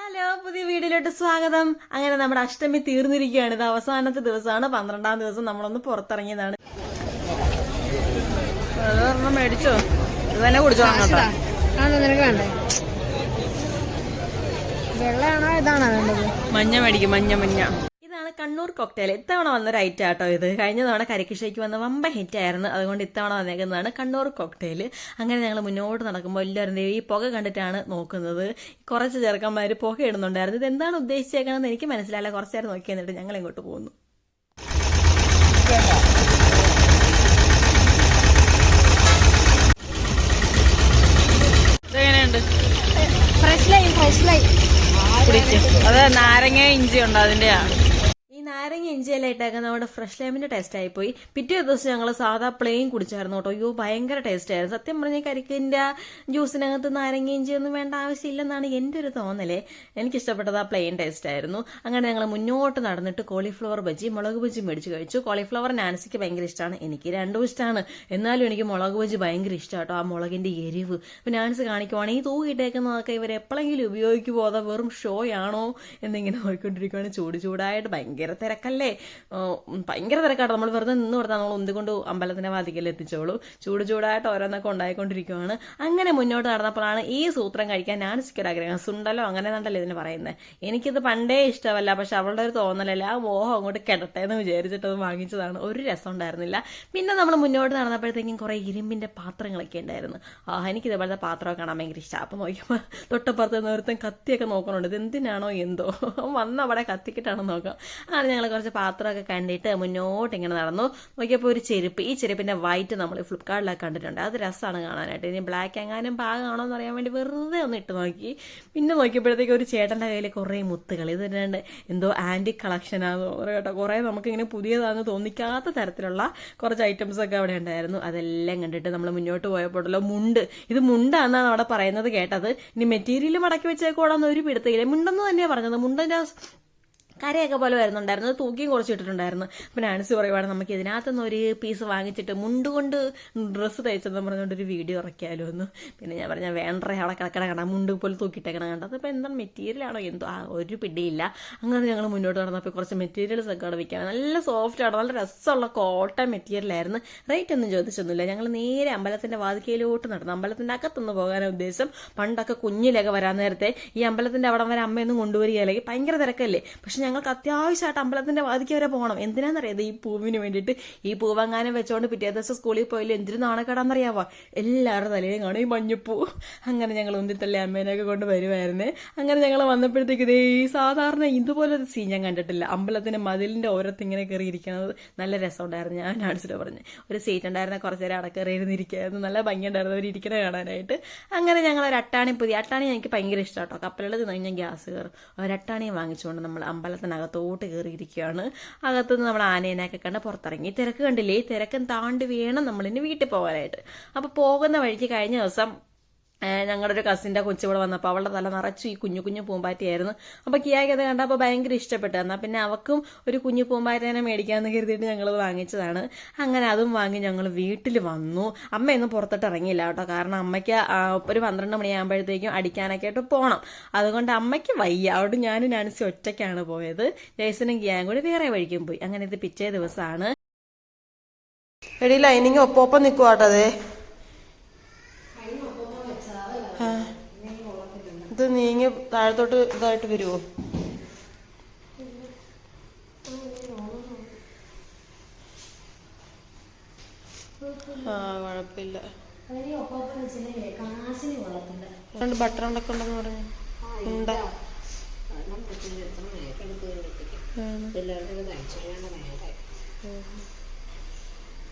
Hello പുതിയ വീഡിയോയിലോട്ട് സ്വാഗതം. അങ്ങനെ നമ്മുടെ അഷ്ടമി തീർന്നിരിക്കുകയാണ്. ഇത് അവസാനത്തെ ദിവസമാണ്. പന്ത്രണ്ടാം ദിവസം നമ്മളൊന്ന് പുറത്തിറങ്ങിയതാണ്. മേടിച്ചോ. ഇത് തന്നെ കുടിച്ചോ ഇതാണോ വേണ്ടത്? മഞ്ഞ മേടിക്കും മഞ്ഞ മഞ്ഞ. ഇതാണ് കണ്ണൂർ കോക്ടെയിൽ ഇത്തവണ വന്നൊരു ഐറ്റം ആട്ടോ ഇത്. കഴിഞ്ഞ തവണ കരിക്കിഷയ്ക്ക് വന്ന വമ്പ ഹിറ്റ് ആയിരുന്നു. അതുകൊണ്ട് ഇത്തവണ വന്നേക്കുന്നതാണ് കണ്ണൂർ കോക്ടെയിൽ അങ്ങനെ ഞങ്ങൾ മുന്നോട്ട് നടക്കുമ്പോൾ എല്ലാവരും ഈ പുക കണ്ടിട്ടാണ് നോക്കുന്നത്. കുറച്ച് ചെറുക്കന്മാർ പുക ഇടുന്നുണ്ടായിരുന്നു. ഇത് എന്താണ് ഉദ്ദേശിച്ചേക്കണമെന്ന് എനിക്ക് മനസ്സിലായില്ല. കുറച്ച് നേരം നോക്കി എന്നിട്ട് ഞങ്ങൾ ഇങ്ങോട്ട് പോകുന്നു. ഫ്രഷ് ലൈൻ ഫ്രഷ് ലൈൻ അതെ നാരങ്ങ ഇഞ്ചി ഉണ്ട് അതിന്റെയാ. ഈ നാരങ്ങ ഇഞ്ചിയെല്ലാം നമ്മുടെ ഫ്രഷ് ലൈമിന്റെ ടേസ്റ്റ് ആയിപ്പോയി. പിറ്റേ ദിവസം ഞങ്ങൾ സാധാ പ്ലെയിൻ കുടിച്ചായിരുന്നു കേട്ടോ അയ്യോ ഭയങ്കര ടേസ്റ്റ് ആയിരുന്നു. സത്യം പറഞ്ഞ കരിക്കിന്റെ ജ്യൂസിനകത്ത് നാരങ്ങ ഇഞ്ചി ഒന്നും വേണ്ട ആവശ്യമില്ലെന്നാണ് എന്റെ ഒരു തോന്നലേ. എനിക്ക് എനിക്കിഷ്ടപ്പെട്ടത് ആ പ്ലെയിൻ ടേസ്റ്റ് ആയിരുന്നു. അങ്ങനെ ഞങ്ങൾ മുന്നോട്ട് നടന്നിട്ട് കോളിഫ്ലവർ ബജി മുളക് ബജി മേടിച്ച് കഴിച്ചു. കോളിഫ്ലവർ നാൻസിക്ക് ഭയങ്കര ഇഷ്ടമാണ് എനിക്ക് രണ്ടും ഇഷ്ടമാണ് എന്നാലും എനിക്ക് മുളക് ബജി ഭയങ്കര ഇഷ്ടം കേട്ടോ ആ മുളകിന്റെ എരിവ്. അപ്പൊ നാൻസ് കാണിക്കുവാണെങ്കിൽ തൂക്കിട്ടേക്കുന്നതൊക്കെ ഇവർ എപ്പോഴെങ്കിലും ഉപയോഗിക്കുമോ അതോ വെറും ഷോ ആണോ എന്നിങ്ങനെ നോക്കിക്കൊണ്ടിരിക്കുകയാണ് ചൂട് ചൂടായിട്ട് ഭയങ്കര തിരക്കല്ലേ ആ, ഭയങ്കര തിരക്കാട്ടോ. നമ്മൾ വെറുതെ നിന്ന് കൊടുത്താൽ നമ്മൾ ഉന്തുകൊണ്ട് അമ്പലത്തിന്റെ വാതിക്കൽ എത്തിച്ചോളൂ. ചൂട് ചൂടായിട്ട് ഓരോന്നൊക്കെ ഉണ്ടായിക്കൊണ്ടിരിക്കുവാണ്. അങ്ങനെ മുന്നോട്ട് നടന്നപ്പോഴാണ് ഈ സൂത്രം കഴിക്കാൻ ഞാൻ ആഗ്രഹം. സുണ്ടലോ അങ്ങനെ നല്ലല്ലേ ഇതിന് പറയുന്നത് എനിക്കിത് പണ്ടേ ഇഷ്ടമല്ല. പക്ഷെ അവളുടെ ഒരു തോന്നലല്ല. ആ മോഹം അങ്ങോട്ട് കിടട്ടെ എന്ന് വിചാരിച്ചിട്ട് അത് വാങ്ങിച്ചതാണ്. ഒരു രസം ഉണ്ടായിരുന്നില്ല. പിന്നെ നമ്മൾ മുന്നോട്ട് നടന്നപ്പോഴത്തേക്കും കുറെ ഇരുമ്പിന്റെ പാത്രങ്ങളൊക്കെ ഉണ്ടായിരുന്നു. ആ എനിക്ക് ഇതേപോലത്തെ പാത്രമൊക്കെ കാണാൻ ഭയങ്കര ഇഷ്ടം. അപ്പം നോക്കിയപ്പോൾ തൊട്ടപ്പുറത്ത് നേരത്തെ കത്തിയൊക്കെ നോക്കണുണ്ട് ഇത് എന്തിനാണോ എന്തോ? വന്ന് അവിടെ കത്തിക്കിട്ടാണോ നോക്കാം. അങ്ങനെ ഞങ്ങൾ കുറച്ച് പാത്രമൊക്കെ കണ്ടിട്ട് മുന്നോട്ട് ഇങ്ങനെ നടന്നു. നോക്കിയപ്പോൾ ഒരു ചെരുപ്പ്. ഈ ചെരുപ്പിന്റെ വൈറ്റ് നമ്മൾ ഫ്ലിപ്കാർട്ടിലൊക്കെ കണ്ടിട്ടുണ്ട്. അത് രസമാണ് കാണാനായിട്ട്. ഇനി ബ്ലാക്ക് എങ്ങാനും പാകമാണോ എന്ന് അറിയാൻ വേണ്ടി വെറുതെ ഒന്ന് ഇട്ട് നോക്കി. പിന്നെ നോക്കിയപ്പോഴത്തേക്ക് ഒരു ചേട്ടന്റെ കയ്യിൽ കുറേ മുത്തുകൾ. ഇത് രണ്ട് എന്തോ ആന്റി തോന്നുന്നു കേട്ടോ. കുറേ നമുക്കിങ്ങനെ പുതിയതാണെന്ന് തോന്നിക്കാത്ത തരത്തിലുള്ള കുറച്ച് ഐറ്റംസ് ഒക്കെ അവിടെ ഉണ്ടായിരുന്നു. അതെല്ലാം കണ്ടിട്ട് നമ്മൾ മുന്നോട്ട് പോയപ്പോഴല്ലോ മുണ്ട്. ഇത് മുണ്ടാന്നാണ് അവിടെ പറയുന്നത് കേട്ടത്. ഇനി മെറ്റീരിയൽ മടക്കി വെച്ചേക്കോടാന്ന് ഒരു പിടുത്തയില്ല മുണ്ടെന്ന് തന്നെയാണ് പറഞ്ഞത്. മുണ്ടിന്റെ കരയൊക്കെ പോലെ വരുന്നുണ്ടായിരുന്നു. തൂക്കിയും കുറച്ചിട്ടിട്ടുണ്ടായിരുന്നു അപ്പം നാൻസി പറയുവാണ് നമുക്ക് ഇതിനകത്തുനിന്ന് ഒരു പീസ് വാങ്ങിച്ചിട്ട് മുണ്ടുകൊണ്ട് ഡ്രസ്സ് തയ്ച്ചെന്ന് പറഞ്ഞുകൊണ്ട് ഒരു വീഡിയോ ഇറക്കിയാലോ എന്ന്. പിന്നെ ഞാൻ പറഞ്ഞ വേണ്ട അവിടെ കിടക്കണ കണ്ട മുണ്ട് പോലെ തൂക്കിയിട്ടേക്കണ കണ്ടത് അപ്പോൾ എന്താണ് മെറ്റീരിയൽ ആണോ? എന്തോ ആ ഒരു പിടിയില്ല. അങ്ങനെ ഞങ്ങൾ മുന്നോട്ട് നടന്നപ്പോൾ കുറച്ച് മെറ്റീരിയൽസ് ഒക്കെ അവിടെ വിൽക്കാൻ. നല്ല സോഫ്റ്റ് ആണ് നല്ല രസമുള്ള കോട്ടൺ മെറ്റീരിയൽ ആയിരുന്നു. റേറ്റ് ഒന്നും ചോദിച്ചൊന്നുമില്ല. ഞങ്ങൾ നേരെ അമ്പലത്തിന്റെ വാതിക്കയിലോട്ട് നടന്നു. അമ്പലത്തിന്റെ അകത്തുനിന്ന് പോകാനാണ് ഉദ്ദേശം. പണ്ടൊക്കെ കുഞ്ഞിലൊക്കെ വരാൻ നേരത്തെ ഈ അമ്പലത്തിന്റെ അവിടെ വരെ അമ്മയൊന്നും കൊണ്ടുവരികയില്ലെങ്കിൽ ഭയങ്കര തിരക്കല്ലേ? പക്ഷെ ഞങ്ങൾക്ക് അത്യാവശ്യമായിട്ട് അമ്പലത്തിന്റെ വാതിക്ക് വരെ പോകണം. എന്തിനാണെന്നറിയാതെ ഈ പൂവിന് വേണ്ടിയിട്ട് ഈ പൂവങ്ങാനും വെച്ചോണ്ട് പിറ്റേ ദിവസം സ്കൂളിൽ പോയില്ല എന്തിനു നാണക്കേടാന്നറിയാവോ? എല്ലാവരുടെ തലയിലും കാണും ഈ മഞ്ഞപ്പൂ അങ്ങനെ ഞങ്ങൾ ഉന്തിത്തള്ളി അമ്മേനെയൊക്കെ കൊണ്ട് വരുമായിരുന്നേ അങ്ങനെ ഞങ്ങൾ വന്നപ്പോഴത്തേക്ക് ഇതേ സാധാരണ ഇതുപോലൊരു സീൻ ഞാൻ കണ്ടിട്ടില്ല. അമ്പലത്തിന്റെ മതിലിന്റെ ഓരത്ത് ഇങ്ങനെ കയറിയിരിക്കുന്നത് നല്ല രസമുണ്ടായിരുന്നു. ഞാൻ ആൻസിൽ പറഞ്ഞു. ഒരു സീറ്റ് ഉണ്ടായിരുന്ന കുറച്ച് നേരം അവിടെ കയറി നല്ല ഭംഗിയുണ്ടായിരുന്നു അവർ ഇരിക്കണ കാണാനായിട്ട്. അങ്ങനെ ഞങ്ങൾ ഒരു അട്ടാണി പുതിയ അട്ടാണി എനിക്ക് ഭയങ്കര ഇഷ്ടം കേട്ടോ കപ്പലുള്ളത് കഴിഞ്ഞാൽ ഗ്യാസ് കയറും. ഒരു അട്ടാണിയും വാങ്ങിച്ചുകൊണ്ട് നമ്മൾ അമ്പലത്തിനകത്തോട്ട് കയറിയിരിക്കുകയാണ്. അകത്തുനിന്ന് നമ്മൾ ആനേനെയൊക്കെ കണ്ട് പുറത്തിറങ്ങി. തിരക്ക് കണ്ടില്ലേ? തിരക്കും താണ്ടി വേണം നമ്മളിന് വീട്ടിൽ പോകാനായിട്ട്. അപ്പോൾ പോകുന്ന വഴിക്ക് കഴിഞ്ഞ ദിവസം ഞങ്ങളുടെ ഒരു കസിന്റെ കൊച്ചിവിടെ വന്നപ്പോൾ അവളുടെ തല നിറച്ചു ഈ കുഞ്ഞു കുഞ്ഞു പൂമ്പാറ്റയായിരുന്നു. അപ്പോൾ കിയാക്ക് അത് കണ്ടപ്പോൾ ഭയങ്കര ഇഷ്ടപ്പെട്ടു. എന്നാൽ പിന്നെ അവക്കും ഒരു കുഞ്ഞു പൂമ്പാറ്റേനെ മേടിക്കാമെന്ന് കരുതിയിട്ട് ഞങ്ങൾ വാങ്ങിച്ചതാണ്. അങ്ങനെ അതും വാങ്ങി ഞങ്ങൾ വീട്ടിൽ വന്നു. അമ്മയൊന്നും പുറത്തോട്ട് ഇറങ്ങിയില്ല കേട്ടോ. കാരണം അമ്മയ്ക്ക് ഒരു പന്ത്രണ്ട് മണിയാകുമ്പോഴത്തേക്കും അടിക്കാനൊക്കെ ആയിട്ട് പോകണം അതുകൊണ്ട് അമ്മയ്ക്ക് വയ്യ. അവിടെ ഞാനും നാൻസി ഒറ്റയ്ക്കാണ് പോയത്. ജയ്സനും കിയാൻ കൂടി വേറെ വഴിക്കും പോയി. അങ്ങനെ ഇത് പിറ്റേ ദിവസമാണ് എടി ലൈനിങ് ഒപ്പം ഒപ്പം അതെ ഇത് നീങ്ങി താഴത്തോട്ട് ഇതായിട്ട് വരുമോ ആ കുഴപ്പമില്ല. രണ്ട് ബട്ടർ ഉണ്ടൊക്കെ ഉണ്ടെന്ന് പറഞ്ഞു. ഉണ്ട.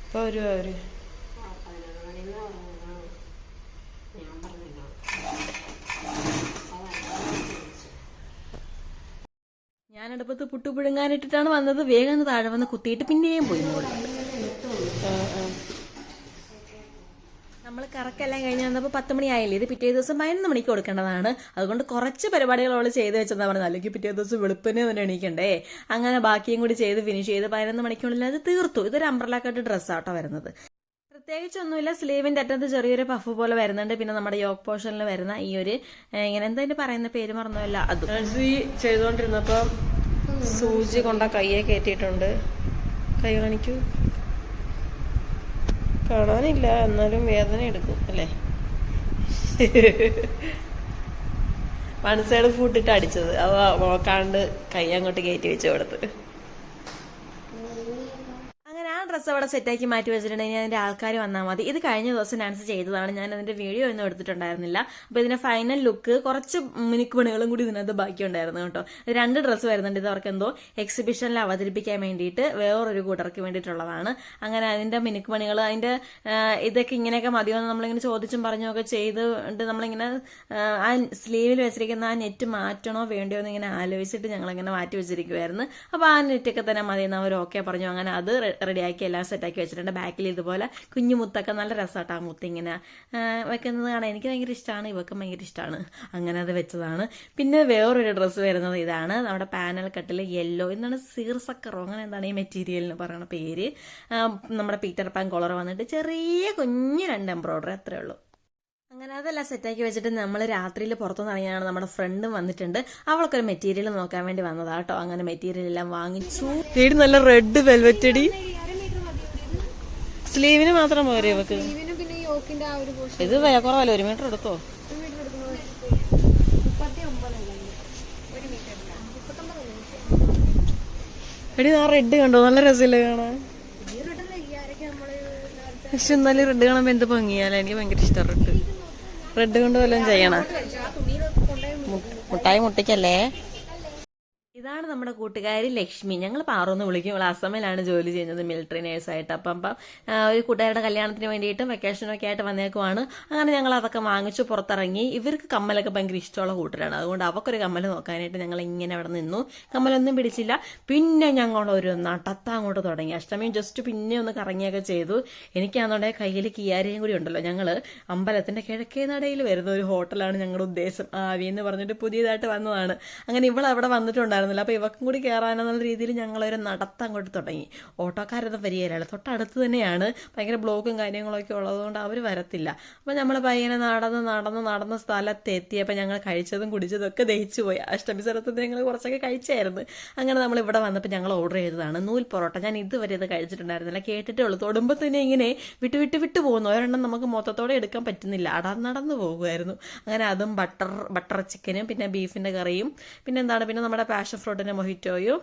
ഇപ്പൊ വരുവാ അവർ? ഞാൻ അടുപ്പത്ത് പുട്ടു പുഴുങ്ങാനിട്ടിട്ടാണ് വന്നത്. വേഗം താഴെ വന്ന് കുത്തിയിട്ട് പിന്നെയും പോയി. നമ്മൾ കറക്കെല്ലാം കഴിഞ്ഞ് വന്നപ്പോൾ പത്ത് മണിയായില്ലേ? ഇത് പിറ്റേ ദിവസം പതിനൊന്ന് മണിക്ക് കൊടുക്കേണ്ടതാണ്. അതുകൊണ്ട് കുറച്ച് പരിപാടികൾ അവൾ ചെയ്ത് വെച്ചതാണ് പറഞ്ഞത്. അല്ലെങ്കിൽ പിറ്റേ ദിവസം വെളുപ്പിനെ തന്നെ എണീക്കണ്ടേ? അങ്ങനെ ബാക്കിയും കൂടി ചെയ്ത് ഫിനിഷ് ചെയ്ത് പതിനൊന്ന് മണിക്കുള്ളിൽ അത് തീർത്തു. ഇതൊരു അംബ്രല ഡ്രസ്സാട്ടോ വരുന്നത്. പ്രത്യേകിച്ചൊന്നുമില്ല. സ്ലീവിന്റെ അറ്റത്ത് ചെറിയൊരു പഫ് പോലെ വരുന്നുണ്ട്. പിന്നെ നമ്മുടെ യോക്ക് പോർഷനിൽ വരുന്ന ഈ ഒരു ഇങ്ങനെ എന്താ ഇതിന്റെ പറയുന്ന പേര് മറന്നുമല്ല അത്. ചെയ്തോണ്ടിരുന്നപ്പോ സൂചി കൊണ്ട കയ്യെ കയറ്റിയിട്ടുണ്ട് കൈ കാണിക്കൂ. കാണാനില്ല എന്നാലും വേദന എടുക്കും അല്ലേ? വൺ സൈഡ് ഫുട്ടിട്ട് അടിച്ചത്. അവ നോക്കാണ്ട് കൈ അങ്ങോട്ട് കയറ്റി വെച്ച് കൊടുത്ത്. ഡ്രസ്സ് അവിടെ സെറ്റാക്കി മാറ്റി വെച്ചിട്ടുണ്ടെങ്കിൽ അതിന്റെ ആൾക്കാർ വന്നാൽ മതി. ഇത് കഴിഞ്ഞ ദിവസം ഡാൻസ് ചെയ്തതാണ്. ഞാൻ അതിന്റെ വീഡിയോ ഒന്നും എടുത്തിട്ടുണ്ടായിരുന്നില്ല. അപ്പൊ ഇതിന്റെ ഫൈനൽ ലുക്ക് കുറച്ച് മിനിക്കുപണികളും കൂടി ഇതിനകത്ത് ബാക്കിയുണ്ടായിരുന്നു കേട്ടോ. രണ്ട് ഡ്രസ്സ് വരുന്നുണ്ട്. ഇത് അവർക്ക് എന്തോ എക്സിബിഷനിൽ അവതരിപ്പിക്കാൻ വേണ്ടിയിട്ട് വേറൊരു കൂട്ടർക്ക് വേണ്ടിയിട്ടുള്ളതാണ്. അങ്ങനെ അതിന്റെ മിനുക്ക് പണികൾ അതിന്റെ ഇതൊക്കെ ഇങ്ങനെയൊക്കെ മതിയോ എന്ന് നമ്മളിങ്ങനെ ചോദിച്ചും പറഞ്ഞൊക്കെ ചെയ്തുകൊണ്ട് നമ്മളിങ്ങനെ ആ, സ്ലീവിൽ വെച്ചിരിക്കുന്ന ആ നെറ്റ് മാറ്റണോ വേണ്ടോ എന്ന് ഇങ്ങനെ ആലോചിച്ചിട്ട് ഞങ്ങളിങ്ങനെ മാറ്റി വെച്ചിരിക്കുമായിരുന്നു അപ്പോൾ ആ നെറ്റൊക്കെ തന്നെ മതി എന്ന് അവർ ഓക്കെ പറഞ്ഞു. അങ്ങനെ അത് റെഡിയാക്കി എല്ലാം സെറ്റാക്കി വെച്ചിട്ടുണ്ട്. ബാക്കിൽ ഇതുപോലെ കുഞ്ഞു മുത്തൊക്കെ നല്ല രസമായിട്ട് ആ മുത്ത് ഇങ്ങനെ വെക്കുന്നത് കാണാൻ എനിക്ക് ഭയങ്കര ഇഷ്ടമാണ് ഇവക്കും ഭയങ്കര ഇഷ്ടമാണ് അങ്ങനെ അത് വെച്ചതാണ്. പിന്നെ വേറൊരു ഡ്രസ്സ് വരുന്നത് ഇതാണ്. നമ്മുടെ പാനൽ കട്ടിൽ യെല്ലോ എന്താണ് സീർസക്കറോ അങ്ങനെ എന്താണ് ഈ മെറ്റീരിയലിന് പറയുന്ന പേര്. നമ്മുടെ പീറ്റർ പാൻ കോളർ വന്നിട്ട് ചെറിയ കുഞ്ഞു രണ്ട് എംബ്രോയിഡറി അത്രേ ഉള്ളൂ. അങ്ങനെ അതെല്ലാം സെറ്റാക്കി വെച്ചിട്ട് നമ്മൾ രാത്രിയിൽ പുറത്തുനിന്ന് ഇറങ്ങിയാണ് നമ്മുടെ ഫ്രണ്ടും വന്നിട്ടുണ്ട്. അവൾക്കൊരു മെറ്റീരിയൽ നോക്കാൻ വേണ്ടി വന്നതാട്ടോ അങ്ങനെ മെറ്റീരിയൽ എല്ലാം വാങ്ങിച്ചു. നല്ല റെഡ് വെൽവെറ്റടി സ്ലീവിന് മാത്രം പോരെ ഇവക്ക്. ഇത് വില കുറവല്ല ഒരു മീറ്റർ എടുത്തോ? എടി ആ റെഡ് കണ്ടോ? നല്ല രസമില്ലേ കാണാൻ? പക്ഷെ എന്നാലും റെഡ് കാണുമ്പോ എന്ത് ഭംഗിയാലോ? എനിക്ക് ഭയങ്കര ഇഷ്ടം റെഡ് റെഡ് കൊണ്ട് വല്ലതും ചെയ്യണം മുട്ടായി മുട്ടിക്കല്ലേ? ഇതാണ് നമ്മുടെ കൂട്ടുകാരി ലക്ഷ്മി. ഞങ്ങൾ പാറൊന്ന് വിളിക്കും ഇവിടെ അസമിലാണ് ജോലി ചെയ്യുന്നത്. മിലിറ്ററി നേഴ്സായിട്ട് അപ്പം അപ്പം ഒരു കൂട്ടുകാരുടെ കല്യാണത്തിന് വേണ്ടിയിട്ടും വെക്കേഷനൊക്കെ ആയിട്ട് വന്നേക്കുവാണ്. അങ്ങനെ ഞങ്ങൾ അതൊക്കെ വാങ്ങിച്ചു പുറത്തിറങ്ങി. ഇവർക്ക് കമ്മലൊക്കെ ഭയങ്കര ഇഷ്ടമുള്ള കൂട്ടരാണ് അതുകൊണ്ട് അവർക്കൊരു കമ്മൽ നോക്കാനായിട്ട് ഞങ്ങൾ ഇങ്ങനെ അവിടെ നിന്നു. കമ്മലൊന്നും പിടിച്ചില്ല. പിന്നെ ഞങ്ങൾ ഒരു നടത്ത അങ്ങോട്ട് തുടങ്ങി. അഷ്ടമിയും ജസ്റ്റ് പിന്നെ ഒന്ന് കറങ്ങിയൊക്കെ ചെയ്തു. എനിക്കാണെന്നുണ്ടെങ്കിൽ കയ്യിൽ കിയാരയും കൂടി ഉണ്ടല്ലോ. ഞങ്ങൾ അമ്പലത്തിന്റെ കിഴക്കേ നടയിൽ വരുന്ന ഒരു ഹോട്ടലാണ് ഞങ്ങളുടെ ഉദ്ദേശം. ആവി എന്ന് പറഞ്ഞിട്ട് പുതിയതായിട്ട് വന്നതാണ്. അങ്ങനെ ഇവൾ അവിടെ വന്നിട്ടുണ്ടായിരുന്നില്ല അപ്പോൾ ഇവക്കും കൂടി കയറാനെന്നുള്ള രീതിയിൽ ഞങ്ങളൊരു നടത്തം അങ്ങോട്ട് തുടങ്ങി. ഓട്ടോക്കാരൊന്നും വരികയില്ല. തൊട്ടടുത്ത് തന്നെയാണ് ഭയങ്കര ബ്ലോക്കും കാര്യങ്ങളൊക്കെ ഉള്ളതുകൊണ്ട് അവർ വരത്തില്ല. അപ്പോൾ നമ്മൾ പയ്യനെ നടന്ന് നടന്ന് നടന്ന സ്ഥലത്തെത്തിയപ്പോൾ ഞങ്ങൾ കഴിച്ചതും കുടിച്ചതും ഒക്കെ ദഹിച്ചു പോയി. അഷ്ടമി സ്ഥലത്ത് ഞങ്ങൾ കുറച്ചൊക്കെ കഴിച്ചായിരുന്നു. അങ്ങനെ നമ്മൾ ഇവിടെ വന്നപ്പോൾ ഞങ്ങൾ ഓർഡർ ചെയ്തതാണ്. നൂൽ പൊറോട്ട. ഞാൻ ഇതുവരെ ഇത് കഴിച്ചിട്ടുണ്ടായിരുന്നില്ല. കേട്ടിട്ടേ ഉള്ളൂ. തൊടുമ്പോൾ തന്നെ ഇങ്ങനെ വിട്ട് വിട്ട് വിട്ട് പോകുന്നു. ഒരെണ്ണം നമുക്ക് മൊത്തത്തോടെ എടുക്കാൻ പറ്റുന്നില്ല. അട നടന്ന് പോകുമായിരുന്നു. അങ്ങനെ അതും ബട്ടർ ബട്ടർ ചിക്കനും പിന്നെ ബീഫിന്റെ കറിയും പിന്നെ എന്താണ്? പിന്നെ നമ്മുടെ പാഷൻ ഫ്രൂട്ടിന്റെ മൊഹിറ്റോയും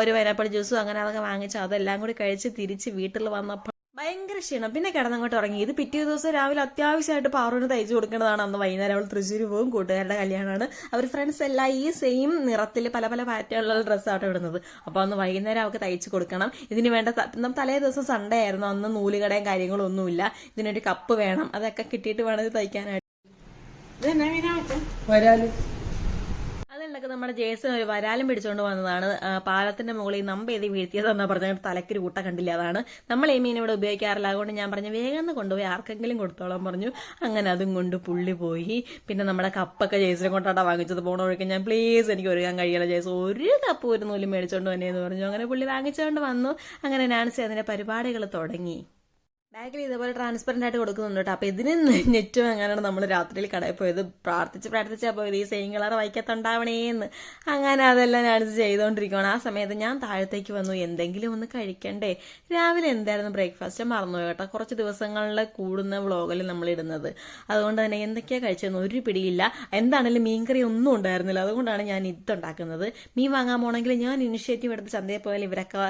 ഒരു പൈനാപ്പിൾ ജ്യൂസും അങ്ങനെ അതൊക്കെ വാങ്ങിച്ചു അതെല്ലാം കൂടി കഴിച്ച് തിരിച്ച് വീട്ടിൽ വന്നപ്പോൾ ഭയങ്കര ക്ഷീണം. പിന്നെ കിടന്നങ്ങോട്ട് ഇറങ്ങി ഇത് പിറ്റേ ദിവസം രാവിലെ അത്യാവശ്യമായിട്ട് പാറുവിന് തയ്ച്ചു കൊടുക്കേണ്ടതാണ് അന്ന് വൈകുന്നേരം അവൾ തൃശ്ശൂർ പോകും കൂട്ടുകാരുടെ കല്യാണമാണ്. അവർ ഫ്രണ്ട്സ് എല്ലാം ഈ സെയിം നിറത്തിൽ പല പല പാറ്റേണിലുള്ള ഡ്രസ്സാണ് ഇടുന്നത്. അപ്പോൾ അന്ന് വൈകുന്നേരം അവൾക്ക് തയ്ച്ചു കൊടുക്കണം. ഇതിന് വേണ്ട തലേ ദിവസം സൺഡേ ആയിരുന്നു. അന്ന് നൂലുകടയും കാര്യങ്ങളും ഒന്നുമില്ല ഇതിനൊരു കപ്പ് വേണം. അതൊക്കെ കിട്ടിയിട്ട് വേണം ഇത് തയ്ക്കാനായിട്ട്. വരാൽ. അതുണ്ടൊക്കെ നമ്മുടെ ജേസൺ ഒരു വരാലും പിടിച്ചുകൊണ്ട് വന്നതാണ്. പാലത്തിന്റെ മുകളിൽ നമ്പ എഴുതി വീഴ്ത്തിയതെന്നാ പറഞ്ഞ തലക്കൊരു കൂട്ട കണ്ടില്ല അതാണ്. നമ്മൾ ഈ മീൻ ഇവിടെ ഉപയോഗിക്കാറില്ല. അതുകൊണ്ട് ഞാൻ പറഞ്ഞു വേഗം കൊണ്ടുപോയി ആർക്കെങ്കിലും കൊടുത്തോളാം പറഞ്ഞു. അങ്ങനെ അതും കൊണ്ട് പുള്ളി പോയി. പിന്നെ നമ്മുടെ കപ്പൊക്കെ ജേസിനെ കൊണ്ടാട്ടാ വാങ്ങിച്ചത്. പോണ വഴിക്ക് ഞാൻ പ്ലീസ് എനിക്ക് ഒരുക്കാൻ കഴിയില്ല ജേസ് ഒരു കപ്പ് ഒരു നൂലും മേടിച്ചോണ്ട് തന്നെ എന്ന് പറഞ്ഞു. അങ്ങനെ പുള്ളി വാങ്ങിച്ചുകൊണ്ട് വന്നു. അങ്ങനെ നാൻസി അതിന്റെ പരിപാടികൾ തുടങ്ങി. ബാഗിൽ ഇതേപോലെ ട്രാൻസ്പെറന്റ് ആയിട്ട് കൊടുക്കുന്നുണ്ട് കേട്ടോ. അപ്പോൾ ഇതിന് നെറ്റും അങ്ങനെയാണ് നമ്മൾ രാത്രിയിൽ കടയിൽ പോയത്. പ്രാർത്ഥിച്ച് പ്രാർത്ഥിച്ച് അപ്പോൾ ഈ സെയിം കളർ വൈക്കത്തുണ്ടാവണേന്ന് അങ്ങനെ അതെല്ലാം ഞാൻ ചെയ്തുകൊണ്ടിരിക്കുകയാണ് ആ സമയത്ത് ഞാൻ താഴത്തേക്ക് വന്നു. എന്തെങ്കിലും ഒന്ന് കഴിക്കണ്ടേ? രാവിലെ എന്തായിരുന്നു ബ്രേക്ക്ഫാസ്റ്റ് മറന്നു കേട്ടോ. കുറച്ച് ദിവസങ്ങളിൽ കൂടുന്ന വ്ളോഗിൽ നമ്മൾ ഇടുന്നത്. അതുകൊണ്ട് തന്നെ എന്തൊക്കെയാണ് കഴിച്ചതെന്ന് ഒരു പിടിയില്ല. എന്താണെങ്കിലും മീൻകറി ഒന്നും ഉണ്ടായിരുന്നില്ല. അതുകൊണ്ടാണ് ഞാൻ ഇതുണ്ടാക്കുന്നത്. മീൻ വാങ്ങാൻ പോകണമെങ്കിൽ ഞാൻ ഇനിഷ്യേറ്റീവ് എടുത്ത് ചന്തയിൽ പോയാൽ ഇവരൊക്കെ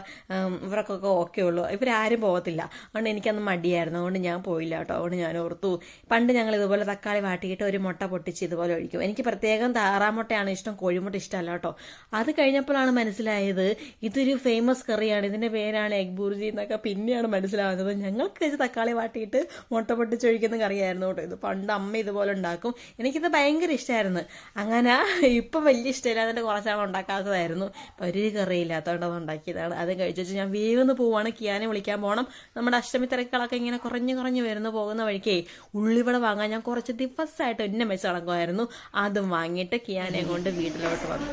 ഇവർക്കൊക്കെ ഓക്കെ ഉള്ളൂ. ഇവരാരും പോകത്തില്ല. അതുകൊണ്ട് എനിക്കന്ന് മടിയായിരുന്നു. അതുകൊണ്ട് ഞാൻ പോയില്ല കേട്ടോ. അതുകൊണ്ട് ഞാൻ ഓർത്തു പണ്ട് ഞങ്ങൾ ഇതുപോലെ തക്കാളി വാട്ടിയിട്ട് ഒരു മുട്ട പൊട്ടിച്ച് ഇതുപോലെ ഒഴിക്കും. എനിക്ക് പ്രത്യേകം താറാമുട്ടയാണ് ഇഷ്ടം കോഴിമുട്ട ഇഷ്ടമല്ല കേട്ടോ. അത് കഴിഞ്ഞപ്പോഴാണ് മനസ്സിലായത് ഇതൊരു ഫേമസ് കറിയാണ്. ഇതിന്റെ പേരാണ് എഗ് ബുർജി എന്നൊക്കെ പിന്നെയാണ് മനസ്സിലാവുന്നത്. ഞങ്ങൾക്ക് തക്കാളി വാട്ടിയിട്ട് മുട്ട പൊട്ടിച്ച് ഒഴിക്കുന്ന കറിയായിരുന്നു കേട്ടോ ഇത്. പണ്ട് അമ്മ ഇതുപോലെ ഉണ്ടാക്കും. എനിക്കിത് ഭയങ്കര ഇഷ്ടമായിരുന്നു. അങ്ങനെ ഇപ്പം വലിയ ഇഷ്ടമില്ല. അതിന്റെ കുറച്ചാണ് ഉണ്ടാക്കാത്തതായിരുന്നു. ഒരു കറിയില്ലാത്തതുകൊണ്ട് അത് ഉണ്ടാക്കിയതാണ്. അത് കഴിച്ചു ഞാൻ വേഗം പോവാണ്. കിയാനെ വിളിക്കാൻ പോകണം നമ്മുടെ അഷ്ടമി തിരക്കുകളൊക്കെ ഇങ്ങനെ കുറഞ്ഞു കുറഞ്ഞു വരുന്നു പോകുന്ന വഴിക്കേ ഉള്ളിവട വാങ്ങാൻ ഞാൻ കുറച്ച് ദിവസമായിട്ട് എന്നെ വെച്ച് നടക്കുമായിരുന്നു അതും വാങ്ങിയിട്ട് കിയാനെ കൊണ്ട് വീട്ടിലോട്ട് വന്നു.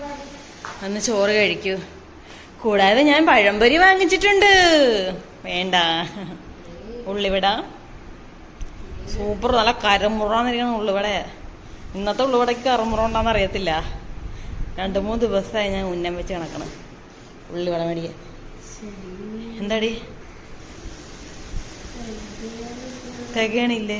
അന്ന് ചോറ് കഴിക്കൂ. കൂടാതെ ഞാൻ പഴംപൊരി വാങ്ങിച്ചിട്ടുണ്ട്. വേണ്ട. ഉള്ളിവട. സൂപ്പർ നല്ല കരമുറന്നിരിക്കണം ഉള്ളിവിടെ ഇന്നത്തെ ഉള്ളിവിടേക്ക് കരമുറ ഉണ്ടാന്ന് അറിയത്തില്ല. രണ്ട് മൂന്ന് ദിവസമായി ഞാൻ ഉന്നം വെച്ച് കണക്കണം. ഉള്ളിവട മേടിക്കാൻ. എന്താടി? തികയണില്ലേ?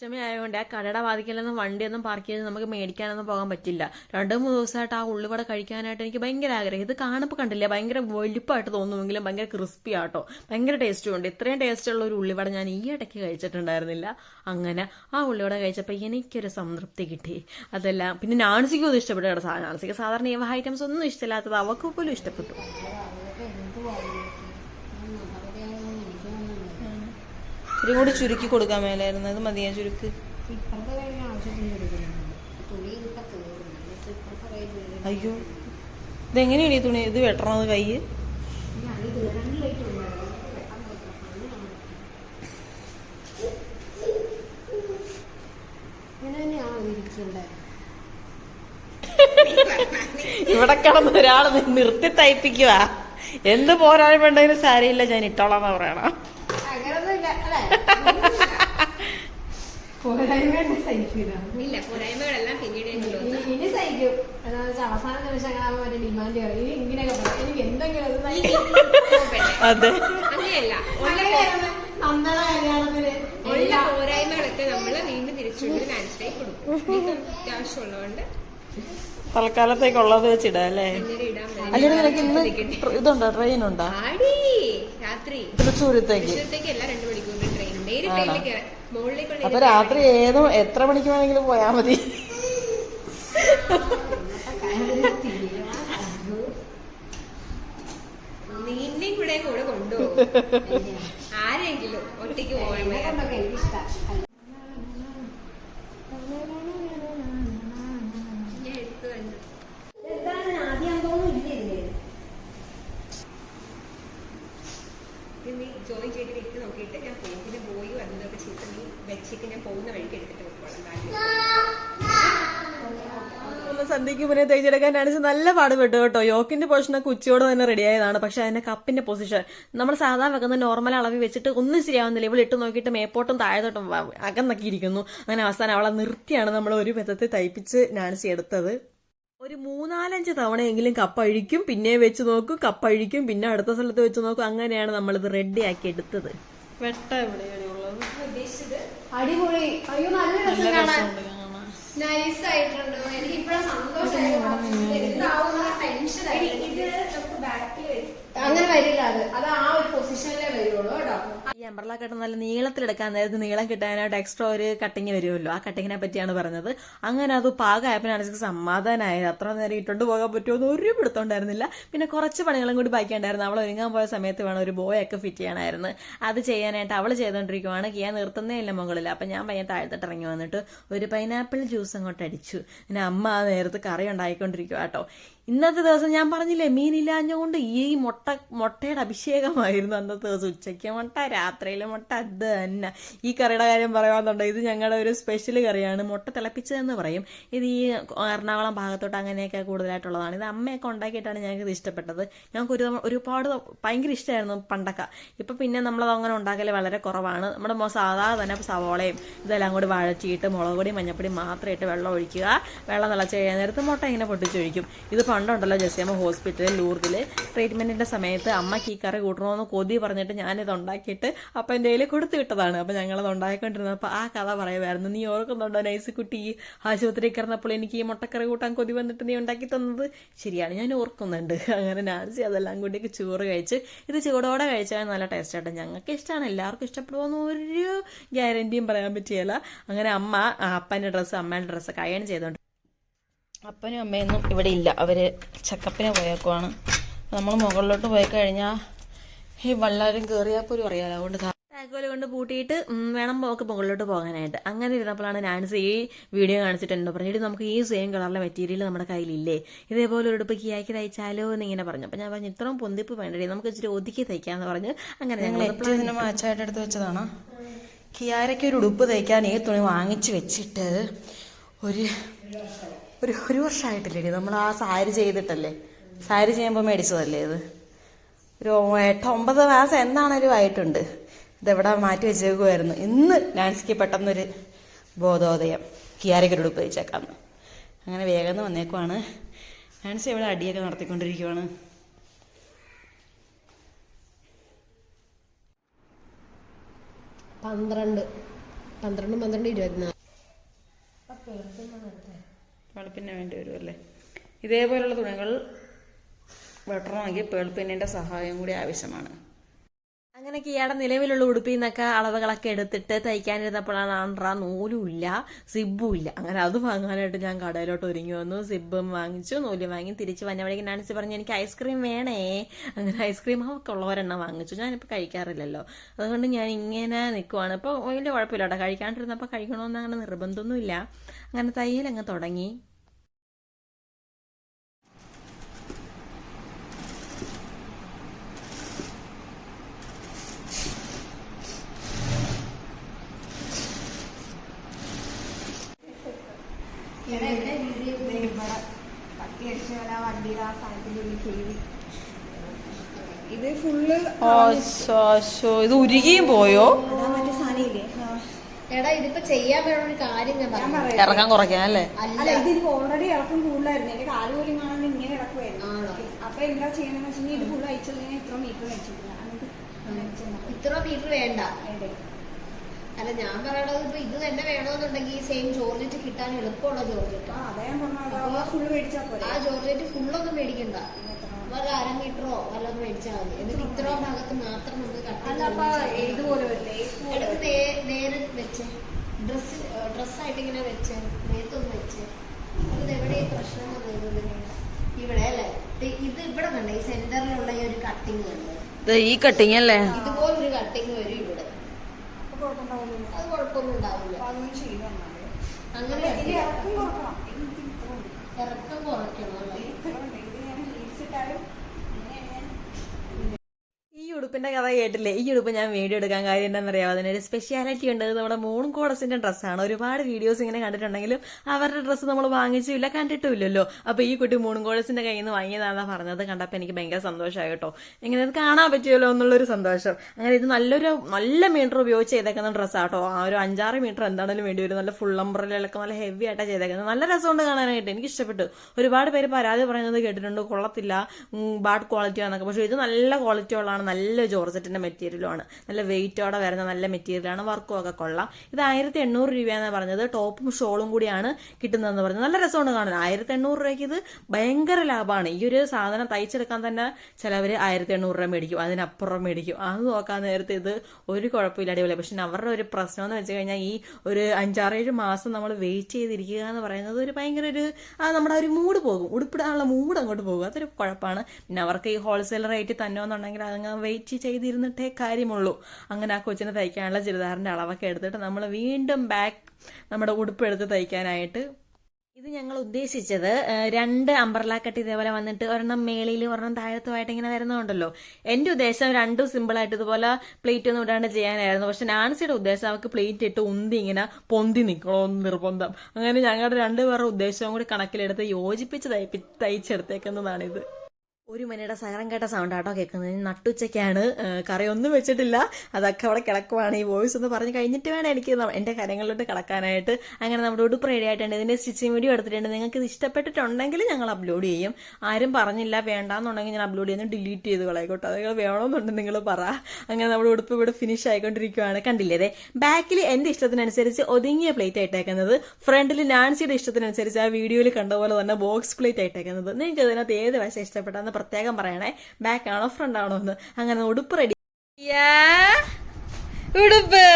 അഷ്ടമി ആയതുകൊണ്ട് ആ കടയുടെ വാതിക്കലൊന്നും വണ്ടിയൊന്നും പാർക്ക് ചെയ്ത് നമുക്ക് മേടിക്കാനൊന്നും പോകാൻ പറ്റില്ല. രണ്ട് മൂന്ന് ദിവസമായിട്ട് ആ ഉള്ളിവട കഴിക്കാനായിട്ട് എനിക്ക് ഭയങ്കര ആഗ്രഹം. ഇത് കാണുമ്പോൾ കണ്ടില്ല ഭയങ്കര വലുപ്പമായിട്ട് തോന്നുമെങ്കിലും ഭയങ്കര ക്രിസ്പി ആട്ടോ. ഭയങ്കര ടേസ്റ്റും ഉണ്ട്. ഇത്രയും ടേസ്റ്റ് ഉള്ള ഒരു ഉള്ളിവട ഞാൻ ഈ ഇടയ്ക്ക് കഴിച്ചിട്ടുണ്ടായിരുന്നില്ല. അങ്ങനെ ആ ഉള്ളിവട കഴിച്ചപ്പോൾ എനിക്കൊരു സംതൃപ്തി കിട്ടി. അതല്ല. പിന്നെ നാൻസിക്കും അത് ഇഷ്ടപ്പെട്ടു കേട്ടോ. നാൻസിക്ക് സാധാരണ ഈ ഐറ്റംസ് ഒന്നും ഇഷ്ടമില്ലാത്തത് അവക്ക് പോലും ഇഷ്ടപ്പെട്ടു. ഇത്തിരി കൂടി ചുരുക്കി കൊടുക്കാൻ മേലായിരുന്നു. അത് മതിയാ ചുരുക്ക്. അയ്യോ. ഇതെങ്ങനെയാണ് ഈ തുണി? ഇത് വെട്ടണത് കൈ ഇവിടെ കിടന്ന് ഒരാൾ നിർത്തി തയ്പ്പിക്കുക എന്ത് പോരായ്മ ഉണ്ടെങ്കിലും സാരിയില്ല ഞാൻ ഇട്ടോളാന്നാ പറയണ. അങ്ങനൊന്നുമില്ല അല്ലേ പോരായ്മ സഹിക്കില്ല ഇല്ല പോരായ്മകളെല്ലാം പിന്നീട് ഇനി സഹിക്കും. അതായത് വെച്ചാൽ അവസാന നിമിഷങ്ങളാകുമ്പോൾ മറ്റേ ഡിമാൻഡ് ഇനി ഇങ്ങനെയൊക്കെ പറയാം. എനിക്ക് എന്തെങ്കിലും ഒന്ന് സഹിക്കും. അതെ. അങ്ങനെയല്ല. അങ്ങനെയായിരുന്നു നമ്മുടെ കല്യാണത്തിന് ഉള്ള പോരായ്മകളൊക്കെ നമ്മൾ വീണ്ടും തിരിച്ചുകൊണ്ട് ഡാൻസിലേക്ക് കൊടുക്കും. അത്യാവശ്യമുള്ളതുകൊണ്ട് തൽക്കാലത്തേക്കുള്ളത് വെച്ചിടാം അല്ലേ? പിന്നീട് ഇടാൻ പറ്റും. അല്ലെങ്കിൽ നിനക്ക് ഇന്ന് ട്ര- ഇതുണ്ടോ? ട്രെയിൻ ഉണ്ടോ? ആടി രാത്രി. തൃശ്ശൂരത്തേക്ക്. തൃശ്ശൂരത്തേക്ക് എല്ലാ രണ്ട് മണിക്കൂറിന്റെ അപ്പൊ രാത്രി ഏതോ എത്ര മണിക്ക് വേണമെങ്കിലും പോയാ മതി. നിന്നെ കൂടെ കൂടെ കൊണ്ടുപോകും. ആരെങ്കിലും ഒറ്റയ്ക്ക് പോകാൻ എന്നെ കൊണ്ടൊക്കെ എനിക്കിഷ്ടം ഞാൻ എടുത്തു കണ്ടു എന്താണ് ആദ്യം തോന്നുന്നു ഇല്ലേ ഇത് നീ ജോയിൻ ചെയ്തിട്ട് ഇട്ട് നോക്കിയിട്ട് ഞാൻ പോകും പിന്നെ പോയി വന്നതൊക്കെ ചെയ്തിട്ട് നീ ഞാൻ പോകുന്ന വഴിക്ക് എടുത്തിട്ട് സന്ധ്യയ്ക്ക് മുന്നേ തേച്ചെടുക്കാൻ കാണിച്ച് നല്ല പാടുപെട്ടു കേട്ടോ. യോക്കിന്റെ പൊസിഷനൊക്കെ ഉച്ചയോട് തന്നെ റെഡി ആയതാണ്. പക്ഷെ അതിന്റെ കപ്പിന്റെ പൊസിഷൻ നമ്മൾ സാധാരണ വെക്കുന്ന നോർമൽ അളവിൽ വെച്ചിട്ട് ഒന്നും ശരിയാവുന്നില്ല. ഇവിടെ ഇട്ട് നോക്കിയിട്ട് മേപ്പോട്ടും താഴത്തോട്ടും അകന്നൊക്കെ ഇരിക്കുന്നു അങ്ങനെ അവസാനം അവളെ നിർത്തിയാണ് നമ്മൾ ഒരു വിധത്തിൽ തയ്പ്പിച്ച് നാൻസി എടുത്തത്. ഒരു മൂന്നാലഞ്ച് തവണയെങ്കിലും കപ്പ് കപ്പഴിക്കും പിന്നെ വെച്ച് നോക്കും കപ്പഴിക്കും പിന്നെ അടുത്ത സ്ഥലത്ത് വെച്ച് നോക്കും. അങ്ങനെയാണ് നമ്മളിത് റെഡി ആക്കി എടുത്തത്. വെട്ട എവിടെയാണ്? ഉള്ളത് അടിപൊളി. അയ്യോ നല്ല രസം കാണാൻ. നൈസ് ആയിട്ടുണ്ട് എനിക്ക് ഇപ്പഴും ഇത് നമുക്ക് ടെൻഷൻ അങ്ങനെ വരില്ല അത്. അത് ആ ഒരു പൊസിഷനിലേ വരുള്ളൂ കേട്ടോ ഈ അംബ്രല കട്ട് നല്ല നീളത്തിലെടുക്കാൻ നേരത്ത് നീളം കിട്ടാനായിട്ട് എക്സ്ട്രാ ഒരു കട്ടിങ് വരുമല്ലോ. ആ കട്ടിങ്ങിനെ പറ്റിയാണ് പറഞ്ഞത്. അങ്ങനെ അത് പാകമായപ്പോഴാണ് എനിക്ക് സമാധാനമായത് അത്ര നേരം ഇട്ടുകൊണ്ട് പോകാൻ പറ്റുമോ എന്ന് ഒരു പിടുത്തമുണ്ടായിരുന്നില്ല പിന്നെ കുറച്ച് പണികളും കൂടി ബാക്കി ഉണ്ടായിരുന്നു അവൾ ഒരുങ്ങാൻ പോയ സമയത്ത് വേണം ഒരു ബോയൊക്കെ ഫിറ്റ് ചെയ്യണമായിരുന്നു. അത് ചെയ്യാനായിട്ട് അവൾ ചെയ്തുകൊണ്ടിരിക്കുവാണ് കിയാൻ നിർത്തുന്നേ ഇല്ല മുകളിൽ അപ്പം ഞാൻ പയ്യൻ താഴത്തോട്ട് ഇറങ്ങി വന്നിട്ട് ഒരു പൈനാപ്പിൾ ജ്യൂസ് അങ്ങോട്ട് അടിച്ചു. പിന്നെ അമ്മ ആ നേരത്ത് കറി ഉണ്ടായിക്കൊണ്ടിരിക്കുക കേട്ടോ ഇന്നത്തെ ദിവസം ഞാൻ പറഞ്ഞില്ലേ മീനില്ലാഞ്ഞുകൊണ്ട് ഈ മുട്ട മുട്ടയുടെ അഭിഷേകമായിരുന്നു അന്നത്തെ ദിവസം. ഉച്ചയ്ക്ക് മുട്ട രാത്രിയിലെ മുട്ട അത് തന്നെ. ഈ കറിയുടെ കാര്യം പറയാന്നുണ്ട് ഇത് ഞങ്ങളുടെ ഒരു സ്പെഷ്യൽ കറിയാണ്. മുട്ട തിളപ്പിച്ചതെന്ന് പറയും. ഇത് ഈ എറണാകുളം ഭാഗത്തോട്ട് അങ്ങനെയൊക്കെ കൂടുതലായിട്ടുള്ളതാണ്. ഇത് അമ്മയൊക്കെ ഉണ്ടാക്കിയിട്ടാണ് ഞങ്ങൾക്ക് ഇത് ഇഷ്ടപ്പെട്ടത്. ഞങ്ങൾക്ക് ഒരു ഒരുപാട് ഭയങ്കര ഇഷ്ടമായിരുന്നു പണ്ടൊക്കെ. ഇപ്പം പിന്നെ നമ്മളത് അങ്ങനെ ഉണ്ടാക്കൽ വളരെ കുറവാണ്. നമ്മുടെ സാധാ തന്നെ സവോളയും ഇതെല്ലാം കൂടി വഴച്ചിട്ട് മുളക് പൊടി മഞ്ഞപ്പൊടി മാത്രം ഇട്ട് വെള്ളം ഒഴിക്കുക. വെള്ളം തിളച്ച് കഴിയാൻ നേരത്ത് മുട്ട ഇങ്ങനെ പൊട്ടിച്ചൊഴിക്കും. ഇത് പണ്ടുണ്ടല്ലോ ജസ്യമ്മ ഹോസ്പിറ്റലിൽ ലൂർദിൽ ട്രീറ്റ്മെന്റിന്റെ സമയത്ത് അമ്മയ്ക്ക് ഈ കറി കൂട്ടണമെന്ന് കൊതി പറഞ്ഞിട്ട് ഞാനിത് ഉണ്ടാക്കിയിട്ട് അപ്പം എന്റെ കയ്യിൽ കൊടുത്തു വിട്ടതാണ്. അപ്പം ഞങ്ങളത് ഉണ്ടാക്കിക്കൊണ്ടിരുന്നത് അപ്പോൾ ആ കഥ പറയുമായിരുന്നു. നീ ഓർക്കുന്നുണ്ടോ നൈസ് കുട്ടി ആശുപത്രി കിടന്നപ്പോൾ എനിക്ക് ഈ മുട്ടക്കറി കൂട്ടാൻ കൊതി വന്നിട്ട് നീ ഉണ്ടാക്കി തന്നത്? ശരിയാണ് ഞാൻ ഓർക്കുന്നുണ്ട്. അങ്ങനെ നാൻസി അതെല്ലാം കൂടി ചോറ് കഴിച്ച് ഇത് ചൂടോടെ കഴിച്ചാൽ നല്ല ടേസ്റ്റ് ആയിട്ട് ഞങ്ങൾക്ക് ഇഷ്ടമാണ് എല്ലാവർക്കും ഇഷ്ടപ്പെടുമെന്ന് ഒരു ഗ്യാരണ്ടിയും പറയാൻ പറ്റിയല്ല. അങ്ങനെ അമ്മ അപ്പന്റെ ഡ്രസ്സ് അമ്മേന്റെ ഡ്രസ്സൊക്കെ അയൺ ചെയ്തോണ്ട് അപ്പനും അമ്മയൊന്നും ഇവിടെ ഇല്ല. അവർ ചെക്കപ്പിന് പോയേക്കുവാണ്. നമ്മൾ മുകളിലോട്ട് പോയി കഴിഞ്ഞാൽ ഈ വള്ളാരും കയറിയാൽ പോലും അറിയാലോ. അതുകൊണ്ട് താക്കോൽ കൊണ്ട് പൂട്ടിയിട്ട് വേണം നമുക്ക് മുകളിലോട്ട് പോകാനായിട്ട്. അങ്ങനെ ഇരുന്നപ്പോഴാണ് നാൻസി ഈ വീഡിയോ കാണിച്ചിട്ടുണ്ട് പറഞ്ഞിട്ട് പറഞ്ഞു "എടി, നമുക്ക് ഈ സെയിം കളറിലെ മെറ്റീരിയൽ നമ്മുടെ കയ്യിലില്ലേ. ഇതേപോലെ ഒരു ഉടുപ്പ് കിയാക്കി തയ്ച്ചാലോ എന്ന് ഇങ്ങനെ പറഞ്ഞു. അപ്പം ഞാൻ പറഞ്ഞു ഇത്രയും പൊന്തിപ്പ് വേണ്ടേ നമുക്ക് ഇച്ചിരി ഒതുക്കി തയ്ക്കാന്ന് പറഞ്ഞു. അങ്ങനെ ഞങ്ങൾ മാച്ചായിട്ട് എടുത്ത് വെച്ചതാണ്? കിയാരയ്ക്ക് ഒരു ഉടുപ്പ് തയ്ക്കാൻ ഈ തുണി വാങ്ങിച്ചു വെച്ചിട്ട് ഒരു ഒരു ഒരു വർഷമായിട്ടില്ലേടി നമ്മൾ ആ സാരി ചെയ്തിട്ടല്ലേ? സാരി ചെയ്യുമ്പോൾ മേടിച്ചതല്ലേ ഇത്? ഒരു എട്ട് ഒമ്പത് മാസം എന്താണേലും ആയിട്ടുണ്ട്. ഇതെവിടെ മാറ്റി വെച്ചേക്കുമായിരുന്നു ഇന്ന് നാൻസിക്ക് പെട്ടെന്നൊരു ബോധോദയം കിയാരക്കരോട് ഉപയോഗിച്ചേക്കാന്ന്. അങ്ങനെ വേഗം വന്നേക്കുവാണ്. നാൻസി ഇവിടെ അടിയൊക്കെ നടത്തിക്കൊണ്ടിരിക്കുവാണ്. പന്ത്രണ്ട്. പന്ത്രണ്ടും പന്ത്രണ്ട് ഇരുപത്തിനാല്. വെളുപ്പിന് വേണ്ടി വരുമല്ലേ ഇതേപോലെയുള്ള തുണികൾ വെട്ടണമെങ്കിൽ പേൾപ്പിന്നിന്റെ സഹായം കൂടി ആവശ്യമാണ്. അങ്ങനെ കിയാടെ നിലവിലുള്ള ഉടുപ്പിൽ നിന്നൊക്കെ അളവുകളൊക്കെ എടുത്തിട്ട് തയ്ക്കാനിരുന്നപ്പോഴാണ് ആണ്ട്രാ നൂലും ഇല്ല സിബും ഇല്ല അങ്ങനെ അത് വാങ്ങാനായിട്ട് ഞാൻ കടയിലോട്ട് ഒരുങ്ങി വന്നു. സിബും വാങ്ങിച്ചു നൂലും വാങ്ങി. തിരിച്ച് വന്ന വഴിക്ക് നാണിച്ച് പറഞ്ഞു എനിക്ക് ഐസ്ക്രീം വേണേ. അങ്ങനെ ഐസ്ക്രീം ഒക്കെ ഉള്ളവരെണ്ണം വാങ്ങിച്ചു. ഞാനിപ്പോൾ കഴിക്കാറില്ലല്ലോ. അതുകൊണ്ട് ഞാൻ ഇങ്ങനെ നിൽക്കുവാണ് ഇപ്പോൾ വലിയ കുഴപ്പമില്ല കേട്ടോ. കഴിക്കാണ്ടിരുന്നപ്പോൾ കഴിക്കണമെന്ന് അങ്ങനെ നിർബന്ധമൊന്നുമില്ല. അങ്ങനെ തയ്യലങ്ങ് തുടങ്ങി പട്ടി അടിച്ച പോലെ ആ വണ്ടിയുടെ ആ സാധനത്തിന്റെ ഉള്ളിൽ കേറി ഇത് ഫുള്ള് ഇത് ഉരുകിയും പോയോ? എടാ ഇതിപ്പോ ചെയ്യാൻ പറ്റുന്ന ഒരു കാര്യം ഞാൻ പറയാം. ഇറക്കാൻ കുറയ്ക്കാൻ അല്ലേ? അല്ല. ഇത് എനിക്ക് ഓൾറെഡി ഇറക്കം കൂടുതലായിരുന്നു. എന്റെ കാൽ പോലും കാണാൻ ഇങ്ങനെ ഇറക്കുമായിരുന്നു? അപ്പൊ എന്താ ചെയ്യണമെന്ന് വെച്ചാൽ ഇത് ഫുൾ ഞാൻ ഇത്ര മീറ്റർ വെച്ചിട്ടില്ല ഇത്ര മീറ്റർ വേണ്ട. വേണ്ടേ? അല്ല ഞാൻ പറയണത് ഇപ്പൊ ഇത് തന്നെ വേണമെന്നുണ്ടെങ്കിൽ ഈ സെയിം ജോർജറ്റ് കിട്ടാൻ എളുപ്പമുള്ള ജോർജറ്റ്. ആ ജോർജറ്റ് ഫുള്ളൊന്നും മേടിക്കണ്ട. വല്ല അര മീറ്ററോ വല്ലതും മേടിച്ചാൽ മതി. എന്നിട്ട് ഇത്ര ഭാഗത്ത് മാത്രം നമുക്ക് കട്ട് നേരെ വെച്ച്. ഡ്രസ് ഡ്രസ്സായിട്ട് ഇങ്ങനെ വെച്ച്. നേരത്തൊന്ന് വെച്ച്. ഇത് എവിടെ ഈ പ്രശ്നം ഇവിടെ അല്ലേ? ഇത് ഇവിടെ കണ്ട ഈ സെന്ററിലുള്ള ഈ ഒരു കട്ടിങ് കണ്ടത് ഈ കട്ടിങ് അല്ലേ? ഇതുപോലൊരു കട്ടിങ് വരും ഇവിടെ. അത് കുഴപ്പമൊന്നും ഉണ്ടാവില്ല. അതൊന്നും ചെയ്തു അങ്ങനെ ഇനി ഇറക്കം കുറക്കണം. ഇറക്കം കുറയ്ക്കണം അല്ലേ? ഇത് ഞാൻ ഹീൽസ് ഇട്ടാലും ഉടുപ്പിന്റെ കഥ കേട്ടില്ലേ? ഈ ഉടുപ്പ് ഞാൻ വീഡിയോ എടുക്കാൻ കാര്യം എന്താണെന്നറിയാം? അതിനൊരു സ്പെഷ്യാലിറ്റി ഉണ്ട്. നമ്മുടെ മോൺ കോടസിന്റെ ഡ്രസ്സാണ് ഒരുപാട് വീഡിയോസ് ഇങ്ങനെ കണ്ടിട്ടുണ്ടെങ്കിലും അവരുടെ ഡ്രസ്സ് നമ്മൾ വാങ്ങിച്ചില്ല കണ്ടിട്ടുമില്ലല്ലോ. അപ്പൊ ഈ കുട്ടി മോൺ കോടസിന്റെ കയ്യിൽ നിന്ന് വാങ്ങിയതാണെന്ന് പറഞ്ഞത്. കണ്ടപ്പോൾ എനിക്ക് ഭയങ്കര സന്തോഷമായി കേട്ടോ. ഇങ്ങനെ ഇത് കാണാൻ പറ്റുമല്ലോ എന്നുള്ളൊരു സന്തോഷം. അങ്ങനെ ഇത് നല്ലൊരു നല്ല മീറ്റർ ഉപയോഗിച്ച് ചെയ്തേക്കുന്ന ഡ്രസ്സാട്ടോ ആ ഒരു അഞ്ചാറ് മീറ്റർ എന്താണെങ്കിലും വേണ്ടി വരും. നല്ല ഫുൾ അംബ്രലൊക്കെ നല്ല ഹെവി ആയിട്ടാണ് ചെയ്തേക്കുന്നത്. നല്ല രസമുണ്ട് കാണാനായിട്ട്. എനിക്ക് ഇഷ്ടപ്പെട്ടു. ഒരുപാട് പേര് പരാതി പറയുന്നത് കേട്ടിട്ടുണ്ട്. കൊള്ളത്തില്ല. ബാഡ് ക്വാളിറ്റി ആണെന്നൊക്കെ. പക്ഷേ ഇത് നല്ല ക്വാളിറ്റി ഉള്ളതാണ്. നല്ല ജോർജറ്റിന്റെ മെറ്റീരിയലുമാണ്. നല്ല വെയിറ്റോടെ വരുന്ന നല്ല മെറ്റീരിയലാണ് വർക്കും ഒക്കെ കൊള്ളാം. ഇത് ആയിരത്തി എണ്ണൂറ് രൂപയെന്ന് പറഞ്ഞത്. ടോപ്പും ഷോളും കൂടിയാണ് കിട്ടുന്നതെന്ന് പറഞ്ഞത്. നല്ല രസമാണ് കാണാൻ. ആയിരത്തി എണ്ണൂറ് രൂപയ്ക്ക് ഇത് ഭയങ്കര ലാഭമാണ് ഈ ഒരു സാധനം തയ്ച്ചെടുക്കാൻ തന്നെ ചിലവർ ആയിരത്തി എണ്ണൂറ് രൂപ മേടിക്കും. അതിനപ്പുറം മേടിക്കും. അത് നോക്കാൻ നേരത്തെ ഇത് ഒരു കുഴപ്പമില്ല. അടിപൊളി. പക്ഷെ അവരുടെ ഒരു പ്രശ്നം എന്ന് വെച്ച് കഴിഞ്ഞാൽ ഈ ഒരു അഞ്ചാറേഴ് മാസം നമ്മൾ വെയിറ്റ് ചെയ്തിരിക്കുക എന്ന് പറയുന്നത് ഒരു ഭയങ്കര ഒരു നമ്മുടെ ഒരു മൂഡ് പോകും. ഉടുപ്പിടാനുള്ള മൂഡ് അങ്ങോട്ട് പോകും. അതൊരു കുഴപ്പമാണ് പിന്നെ അവർക്ക് ഈ ഹോൾസെയിൽ റേറ്റ് തന്നെ എന്നുണ്ടെങ്കിൽ അതങ്ങ് വെയിറ്റ് ചെയ്തിരുന്നിട്ടേ കാര്യമുള്ളൂ. അങ്ങനെ ആ കൊച്ചിനെ തയ്ക്കാനുള്ള ചുരിദാറിന്റെ അളവൊക്കെ എടുത്തിട്ട് നമ്മൾ വീണ്ടും ബാക്ക് നമ്മുടെ ഉടുപ്പ് എടുത്ത് തയ്ക്കാനായിട്ട് ഇത് ഞങ്ങൾ ഉദ്ദേശിച്ചത് രണ്ട് അമ്പർല കട്ട് ഇതേപോലെ വന്നിട്ട് ഒരെണ്ണം മേളിൽ ഒരെണ്ണം താഴത്തുമായിട്ട് ഇങ്ങനെ വരുന്നുണ്ടല്ലോ. എന്റെ ഉദ്ദേശം രണ്ടും സിമ്പിളായിട്ട് ഇതുപോലെ പ്ലേറ്റ് ഒന്നും ഇടാണ്ട് ചെയ്യാനായിരുന്നു. പക്ഷെ നാൻസിയുടെ ഉദ്ദേശം അവർക്ക് പ്ലേറ്റ് ഇട്ട് ഉന്തി ഇങ്ങനെ പൊന്തി നിൽക്കണമെന്ന് നിർബന്ധം. അങ്ങനെ ഞങ്ങളുടെ രണ്ടുപേരുടെ ഉദ്ദേശവും കൂടി കണക്കിലെടുത്ത് യോജിപ്പിച്ച് തയ്പ്പി തയ്ച്ചെടുത്തേക്കുന്നതാണിത്. ഒരു മണിയുടെ സഹരം കേട്ട സൗണ്ട് ആട്ടോ കേൾക്കുന്നത്. നട്ടുച്ചയ്ക്കാണ്. കറിയൊന്നും വെച്ചിട്ടില്ല. അതൊക്കെ അവിടെ കിടക്കുവാണ്. ഈ വോയിസ് ഒന്ന് പറഞ്ഞ് കഴിഞ്ഞിട്ട് വേണം എനിക്ക് എന്റെ കാര്യങ്ങളിലോട്ട് കിടക്കാനായിട്ട്. അങ്ങനെ നമ്മുടെ ഉടുപ്പ് റെഡി ആയിട്ടുണ്ട്. ഇതിന്റെ സ്റ്റിച്ചിങ് വീഡിയോ എടുത്തിട്ടുണ്ട്. നിങ്ങൾക്ക് ഇത് ഇഷ്ടപ്പെട്ടിട്ടുണ്ടെങ്കിൽ ഞങ്ങൾ അപ്ലോഡ് ചെയ്യും. ആരും പറഞ്ഞില്ല വേണ്ടാന്നുണ്ടെങ്കിൽ ഞാൻ അപ്ലോഡ് ചെയ്യുന്നത് ഡിലീറ്റ് ചെയ്ത് കളയിക്കോട്ടെ അത് വേണമെന്നുണ്ടെങ്കിൽ വേണമെന്നുണ്ട് നിങ്ങൾ പറ. അങ്ങനെ നമ്മുടെ ഉടുപ്പ് ഇവിടെ ഫിനിഷ് ആയിക്കൊണ്ടിരിക്കുകയാണ് കണ്ടില്ലേ ബാക്കിൽ എന്റെ ഇഷ്ടത്തിനനുസരിച്ച് ഒതുങ്ങിയ പ്ലേറ്റ് ആയിട്ടേക്കുന്നത്. ഫ്രണ്ടിൽ നാൻസിയുടെ ഇഷ്ടത്തിനനുസരിച്ച് ആ വീഡിയോയിൽ കണ്ട പോലെ തന്നെ ബോക്സ് പ്ലേറ്റ് ആയിട്ടേക്കുന്നത്. നിങ്ങൾക്ക് ഇതിനകത്ത് ഏത് വശം ഇഷ്ടപ്പെട്ടെന്ന് പ്രത്യേകം പറയണേ. ബാക്ക് ആണോ ഫ്രണ്ട് ആണോ എന്ന്. അങ്ങനെ ഉടുപ്പ് റെഡി ഉടുപ്പ്?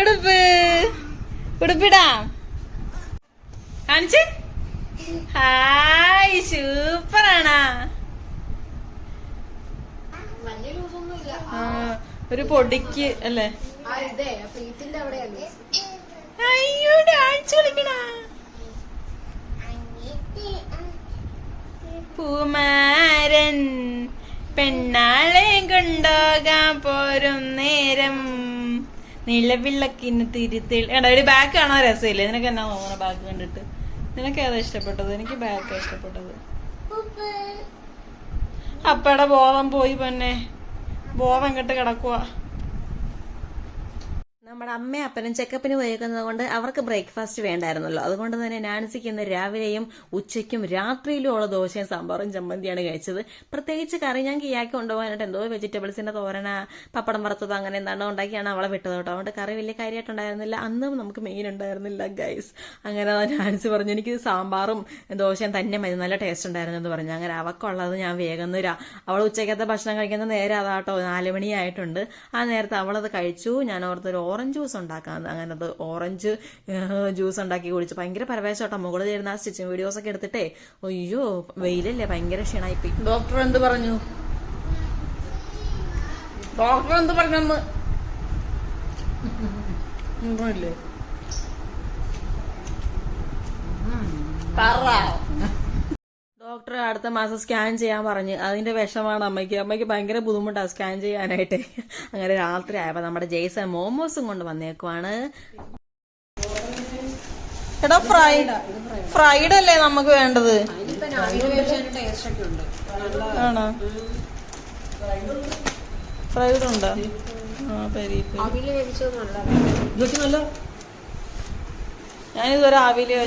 ഉടുപ്പ്? ഉടുപ്പിടാം. കാണിച്ച്. ഹായ് സൂപ്പറാണാ. ഒരു പൊടിക്ക് അല്ലേ? അയ്യോ ഡാൻസ് കളിക്കണ. പൂമാരൻ പെണ്ണാളെ കൊണ്ടോകാൻ പോരും നേരം. നിലവിളക്കിന് തിരുത്തിൽ എടാ ഒരു ബാക്ക് കാണാൻ രസമില്ലേ? നിനക്ക് എന്നാ തോന്നണ ബാക്ക് കണ്ടിട്ട്? നിനക്ക് ഏതാ ഇഷ്ടപ്പെട്ടത്? എനിക്ക് ബാക്ക് ഇഷ്ടപ്പെട്ടത്. അപ്പയുടെ ബോധം പോയി പൊന്നെ. ബോധം കെട്ട് കിടക്കുക നമ്മുടെ അമ്മയും അപ്പനും ചെക്കപ്പിന് പോയേക്കുന്നത് കൊണ്ട് അവർക്ക് ബ്രേക്ക്ഫാസ്റ്റ് വേണ്ടായിരുന്നല്ലോ. അതുകൊണ്ട് തന്നെ നാൻസിക്ക് ഇന്ന് രാവിലെയും ഉച്ചയ്ക്കും രാത്രിയിലും ഉള്ള ദോശയും സാമ്പാറും ചമ്മന്തിയാണ് കഴിച്ചത്. പ്രത്യേകിച്ച് കറി ഞാൻ കീയാക്കി കൊണ്ടുപോകാനായിട്ട് എന്തോ വെജിറ്റബിൾസിന്റെ തോരന പപ്പടം വറുത്തത് അങ്ങനെ എന്താണോ ഉണ്ടാക്കിയാണ് അവളെ വിട്ടത് കേട്ടോ. അതുകൊണ്ട് കറി വലിയ കാര്യമായിട്ടുണ്ടായിരുന്നില്ല അന്നും നമുക്ക് മെയിൻ ഉണ്ടായിരുന്നില്ല ഗൈസ് അങ്ങനെ നാൻസി പറഞ്ഞു എനിക്ക് സാമ്പാറും ദോശയും തന്നെ മതി. നല്ല ടേസ്റ്റ് ഉണ്ടായിരുന്നു എന്ന് പറഞ്ഞു. അങ്ങനെ അവക്കുള്ളത് ഞാൻ വേഗം അവൾ ഉച്ചയ്ക്കത്തെ ഭക്ഷണം കഴിക്കുന്ന നേരെ അതാട്ടോ നാല് മണിയായിട്ടുണ്ട്. ആ നേരത്തെ അവളത് കഴിച്ചു. ഞാൻ ഓർത്തൊരു ഓറഞ്ച് ജ്യൂസ് ഉണ്ടാക്കാന്ന് അങ്ങനെ അത് ഓറഞ്ച് ജ്യൂസ് ഉണ്ടാക്കി കുടിച്ച് ഭയങ്കര പരവേശോട്ടോ. മുകളിൽ ചേരുന്ന ആ സ്റ്റിച്ചിങ് വീഡിയോസ് ഒക്കെ എടുത്തിട്ടേ. അയ്യോ വെയിലല്ലേ ഭയങ്കര ക്ഷീണായിപ്പോയി. ഡോക്ടർ എന്ത് പറഞ്ഞു? ഡോക്ടർ എന്ത് പറഞ്ഞെന്ന് ഒന്നുമില്ലേ? ഡോക്ടർ അടുത്ത മാസം സ്കാൻ ചെയ്യാൻ പറഞ്ഞ്. അതിന്റെ വിഷമാണ് അമ്മയ്ക്ക്. അമ്മയ്ക്ക് ഭയങ്കര ബുദ്ധിമുട്ടാണ് സ്കാൻ ചെയ്യാനായിട്ട്. അങ്ങനെ രാത്രി ആയപ്പോ നമ്മുടെ ജെയ്സൺ മോമോസും കൊണ്ട് വന്നേക്കുവാണ്. എടാ ഫ്രൈ ഫ്രൈഡ് അല്ലേ നമുക്ക് വേണ്ടത്? ആണോ? ഫ്രൈഡ് ഉണ്ടോ. ആ പെരി ഞാനിതുവരെ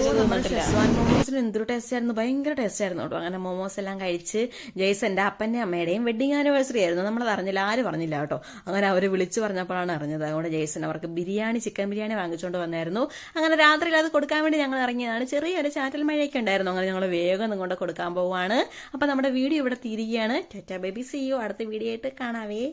തിന്നിട്ടില്ല. മോമോസിന് എന്തൊരു ടേസ്റ്റ് ആയിരുന്നു. ഭയങ്കര ടേസ്റ്റ് ആയിരുന്നു കേട്ടോ. അങ്ങനെ മോമോസ് എല്ലാം കഴിച്ച് ജെയ്സന്റെ അപ്പന്റെ അമ്മയുടെയും വെഡിങ് ആനിവേഴ്സറി ആയിരുന്നു. നമ്മളത് അറിഞ്ഞില്ല ആരും പറഞ്ഞില്ല കേട്ടോ. അങ്ങനെ അവർ വിളിച്ചു പറഞ്ഞപ്പോഴാണ് അറിഞ്ഞത്. അതുകൊണ്ട് ജെയ്സൺ അവർക്ക് ബിരിയാണി ചിക്കൻ ബിരിയാണി വാങ്ങിച്ചുകൊണ്ട് വന്നായിരുന്നു. അങ്ങനെ രാത്രിയിൽ അത് കൊടുക്കാൻ വേണ്ടി ഞങ്ങൾ ഇറങ്ങിയതാണ്. ചെറിയൊരു ചാറ്റൽ മഴയൊക്കെ ഉണ്ടായിരുന്നു. അങ്ങനെ ഞങ്ങൾ വേഗം നിങ്ങളുടെ കൊടുക്കാൻ പോവാണ് അപ്പൊ നമ്മുടെ വീഡിയോ ഇവിടെ തീരുകയാണ്. ടാറ്റ ബേബി സി യു അടുത്ത വീഡിയോ ആയിട്ട് കാണാവേ.